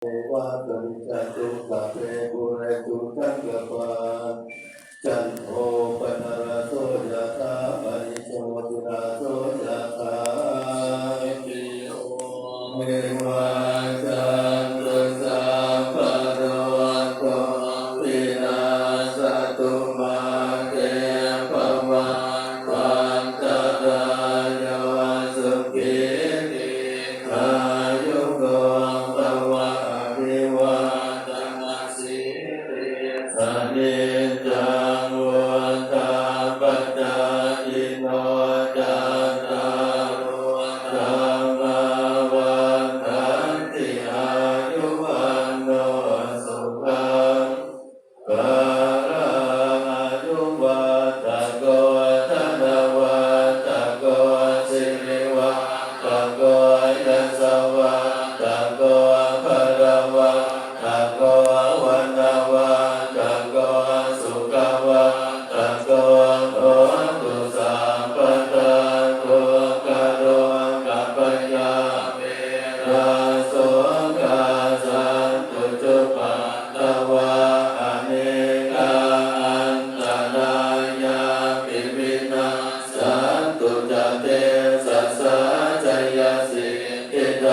เทวะสมิจตุสัพเพบุเรตุสังกปาจันโอปนารโสยะตาปิโชติราโสยะตาปิโอเมวะ Amen.